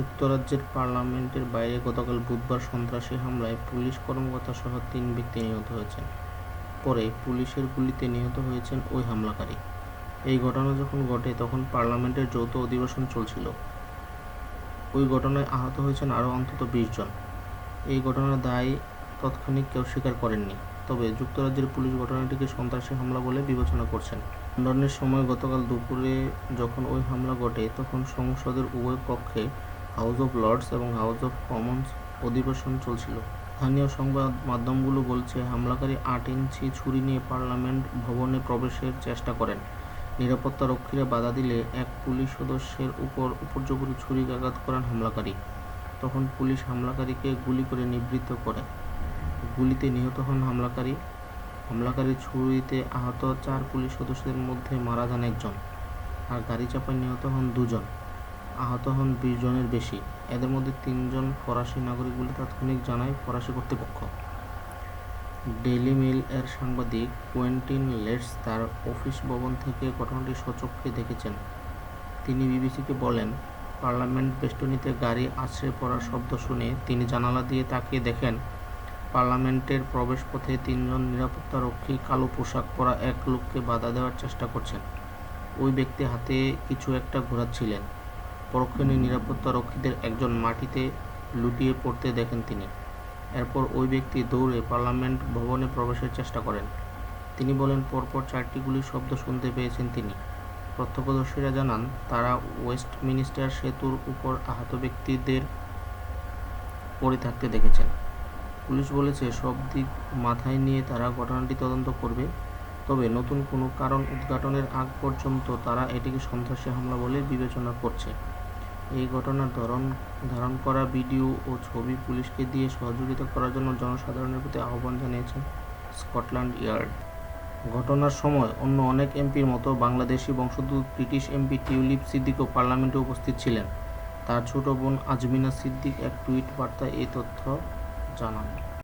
যুক্তরাজ্যের পার্লামেন্টের বাইরে গতকাল বুধবার সন্ত্রাসী হামলায় পুলিশ কর্মকর্তা সহ তিন ব্যক্তি নিহত হয়েছেন। পরে পুলিশের গুলিতে নিহত হয়েছেন ওই হামলাকারী। এই ঘটনা যখন ঘটে, তখন পার্লামেন্টের যৌথ অধিবেশন চলছিল। ওই ঘটনায় আহত হয়েছেন আরও অন্তত বিশ জন। এই ঘটনার দায় তৎক্ষণিক কেউ স্বীকার করেননি। তবে যুক্তরাজ্যের পুলিশ ঘটনাটিকে সন্ত্রাসী হামলা বলে বিবেচনা করছেন। লন্ডনের সময় গতকাল দুপুরে যখন ওই হামলা ঘটে, তখন সংসদের উভয় কক্ষে হাউস অফ লর্ডস এবং হাউস অফ কমন্স অধিবেশন চলছিল। স্থানীয় সংবাদ মাধ্যমগুলো বলছে, হামলাকারী আট ইঞ্চি ছুরি নিয়ে পার্লামেন্ট ভবনে প্রবেশের চেষ্টা করেন। নিরাপত্তা রক্ষীরা বাধা দিলে এক পুলিশ সদস্যের উপর উপর্যুপরি ছুরিকাঘাত করেন হামলাকারী। তখন পুলিশ হামলাকারীকে গুলি করে নিবৃত্ত করে। গুলিতে নিহত হন হামলাকারী। হামলাকারী ছুরিতে আহত চার পুলিশ সদস্যদের মধ্যে মারা যান একজন আর গাড়ি চাপায় নিহত হন দুজন। আহত হন বিশ জনের বেশি। এদের মধ্যে তিনজন ফরাসি নাগরিক বলে তাৎক্ষণিক জানায় ফরাসি কর্তৃপক্ষ। ডেইলি মেইল এর সাংবাদিক কোয়েন্টিন লেটস তার অফিস ভবন থেকে ঘটনাটি সচক্ষে দেখেছেন। তিনি বিবিসিকে বলেন, পার্লামেন্ট বেষ্টনীতে গাড়ি আছড়ে পড়ার শব্দ শুনে তিনি জানালা দিয়ে তাকিয়ে দেখেন, পার্লামেন্টের প্রবেশপথে তিনজন নিরাপত্তারক্ষী কালো পোশাক পরা এক লোককে বাধা দেওয়ার চেষ্টা করছেন। ওই ব্যক্তি হাতে কিছু একটা ঘোরাচ্ছিলেন। পরক্ষণে নিরাপত্তা রক্ষীদের একজন মাটিতে লুটিয়ে পড়তে দেখেন তিনি। এরপর ওই ব্যক্তি দৌড়ে পার্লামেন্ট ভবনে প্রবেশের চেষ্টা করেন। তিনি বলেন, পরপর চারটি গুলির শব্দ শুনতে পেয়েছেন তিনি। প্রত্যক্ষদর্শীরা জানান, তারা ওয়েস্টমিনিস্টার সেতুর উপর আহত ব্যক্তিদের পড়ে থাকতে দেখেছেন। পুলিশ বলেছে, সব দিক মাথায় নিয়ে তারা ঘটনাটি তদন্ত করবে। তবে নতুন কোনো কারণ উদ্ঘাটনের আগ পর্যন্ত তারা এটিকে সন্ত্রাসী হামলা বলে বিবেচনা করছে। এই ঘটনার ধরন ধারণ করা ভিডিও ও ছবি পুলিশকে দিয়ে সহযোগিতা করার জন্য জনসাধারণের প্রতি আহ্বান জানিয়েছেন স্কটল্যান্ড ইয়ার্ড। ঘটনার সময় অন্য অনেক এমপির মতো বাংলাদেশি বংশোদ্ভূত ব্রিটিশ এমপি টিউলিপ সিদ্দিকও পার্লামেন্টে উপস্থিত ছিলেন। তার ছোট বোন আজমিনা সিদ্দিক এক টুইট বার্তায় এই তথ্য জানান।